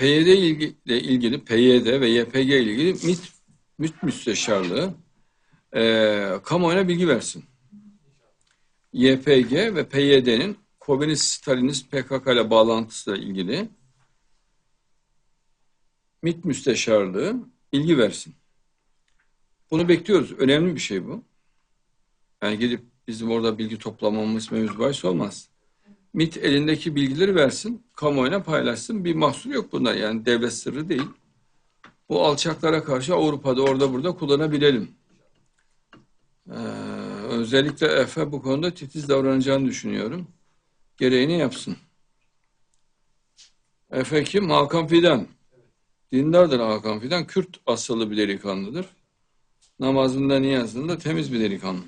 PYD ile ilgili, PYD ve YPG ile ilgili MİT, MİT müsteşarlığı e, kamuoyuna bilgi versin. YPG ve PYD'nin Komünist Stalinist PKK ile bağlantısıyla ilgili MİT müsteşarlığı bilgi versin. Bunu bekliyoruz. Önemli bir şey bu. Yani gidip bizim orada bilgi toplamamız mevzu bahis olmaz. MİT elindeki bilgileri versin, kamuoyuna paylaşsın. Bir mahsur yok bunda yani devlet sırrı değil. Bu alçaklara karşı Avrupa'da orada burada kullanabilelim. Ee, özellikle Efe bu konuda titiz davranacağını düşünüyorum. Gereğini yapsın. Efe kim? Hakan Fidan. Dindardır Hakan Fidan. Kürt asıllı bir delikanlıdır. Namazında niyazında temiz bir delikanlı.